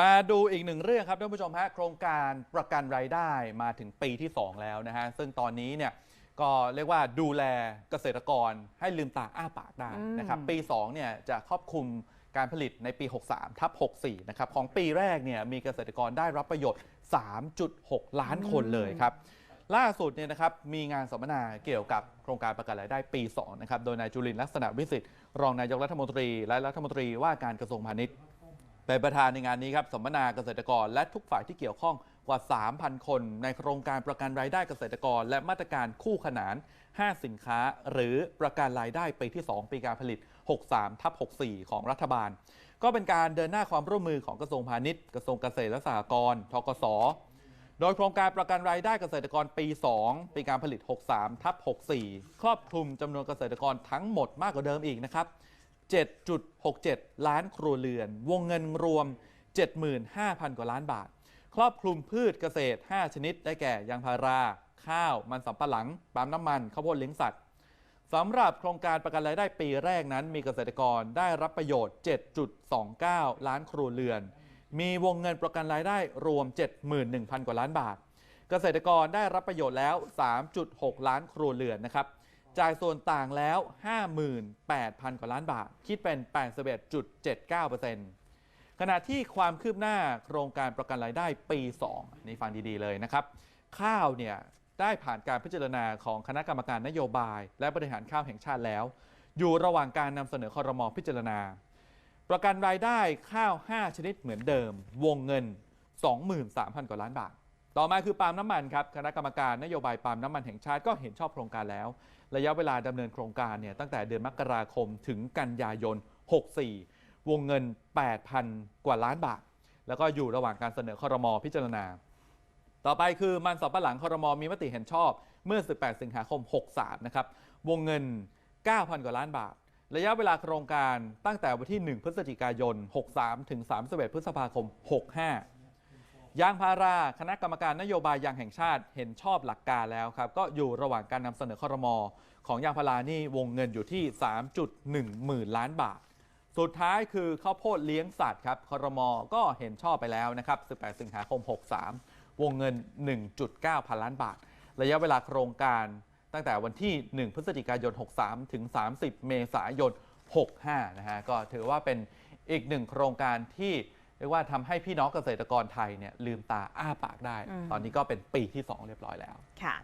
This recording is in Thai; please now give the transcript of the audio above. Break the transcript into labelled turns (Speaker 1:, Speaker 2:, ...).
Speaker 1: มาดูอีกหนึ่งเรื่องครับท่านผู้ชมฮะโครงการประกันรายได้มาถึงปีที่ 2 แล้วนะฮะซึ่งตอนนี้เนี่ยก็เรียกว่าดูแลเกษตรกรให้ลืมตาอ้าปากได้นะครับ
Speaker 2: อืม
Speaker 1: ปี2เนี่ยจะครอบคลุมการผลิตในปี 63ทับ64นะครับของปีแรกเนี่ยมีเกษตรกรได้รับประโยชน์ 3.6 ล้านคนเลยครับล่าสุดเนี่ยนะครับมีงานสัมมนาเกี่ยวกับโครงการประกันรายได้ปี2นะครับโดยนายจุลินทร์ลักษณะวิสิทธิ์รองนายกรัฐมนตรี และรัฐมนตรีว่าการกระทรวงพาณิชย์ เป็นประธานในงานนี้ครับสัมมนาเกษตรกร และทุกฝ่ายที่เกี่ยวข้องกว่า 3,000 คน ในโครงการประกันรายได้เกษตรกร และมาตรการคู่ขนาน 5 สินค้า หรือประกันรายได้ปีที่ 2 ปีการผลิต 63ทับ64 ของรัฐบาล ก็เป็นการเดินหน้าความร่วมมือของกระทรวงพาณิชย์ กระทรวงเกษตรและสหกรณ์ทกสโดยโครงการประกันรายได้เกษตรกรปี 2 ปีการผลิต 63ทับ64 ครอบคลุมจำนวนเกษตรกรทั้งหมดมากกว่าเดิมอีกนะครับ 7.67 ล้านครัวเรือน วงเงินรวม 75,000 กว่าล้านบาท ครอบคลุมพืชเกษตร 5 ชนิดได้แก่ยางพารา ข้าว มันสำปะหลังปาล์มน้ำมันข้าวโพดเลี้ยงสัตว์สำหรับโครงการประกันรายได้ปีแรกนั้นมีเกษตรกรได้รับประโยชน์ 7.29 ล้านครัวเรือน มีวงเงินประกันรายได้รวม 71,000 กว่าล้านบาท เกษตรกรได้รับประโยชน์แล้ว 3.6 ล้านครัวเรือนนะครับ จ่ายส่วนต่างแล้ว 58,000 กว่าล้านบาท คิดเป็น 81.79%ขณะที่ความคืบหน้าโครงการประกันรายได้ปี 2 นี่ฟังดีๆเลยนะครับ ข้าวเนี่ยได้ผ่านการพิจารณาของคณะกรรมการนโยบาย และบริหารข้าวแห่งชาติแล้ว อยู่ระหว่างการนำเสนอคอรมอพิจารณา ประกันรายได้ข้าว 5 ชนิดเหมือนเดิม วงเงิน 23,000 กว่าล้านบาท ต่อมาคือปาล์มน้ำมันครับคณะกรรมการนโยบายปาล์มน้ำมันแห่งชาติก็เห็นชอบโครงการแล้ว ระยะเวลาดำเนินโครงการเนี่ยตั้งแต่เดือนมกราคมถึงกันยายน 64 วงเงิน 8,000 กว่าล้านบาท แล้วก็อยู่ระหว่างการเสนอคอรมอพิจารณา ต่อไปคือมันสำปะหลังคอรมอมีมติเห็นชอบเมื่อ 18 สิงหาคม 63 นะครับวงเงิน 9,000 กว่าล้านบาท ระยะเวลาโครงการตั้งแต่วันที่ 1 พฤศจิกายน 63 ถึง 31 พฤษภาคม 65 ยางพาราคณะกรรมการนโยบายยางแห่งชาติเห็นชอบหลักการแล้วครับ ก็อยู่ระหว่างการนำเสนอคอรมอของยางพารานี่วงเงินอยู่ที่ 3.1 หมื่นล้านบาท สุดท้ายคือข้าวโพดเลี้ยงสัตว์ครับคอรมอก็เห็นชอบไปแล้วนะครับ 18 สิงหาคม 63 วงเงิน 1.9 พันล้านบาท ระยะเวลาโครงการตั้งแต่วันที่ 1 พฤศจิกายน 63 ถึง 30 เมษายน 65 นะฮะก็ถือว่าเป็นอีกหนึ่งโครงการที่ เรียกว่าทำให้พี่น้องเกษตรกรไทยเนี่ยลืมตาอ้าปากได้
Speaker 2: อืม
Speaker 1: ตอนนี้ก็เป็นปีที่ 2 เรียบร้อยแล้ว
Speaker 2: ค่ะ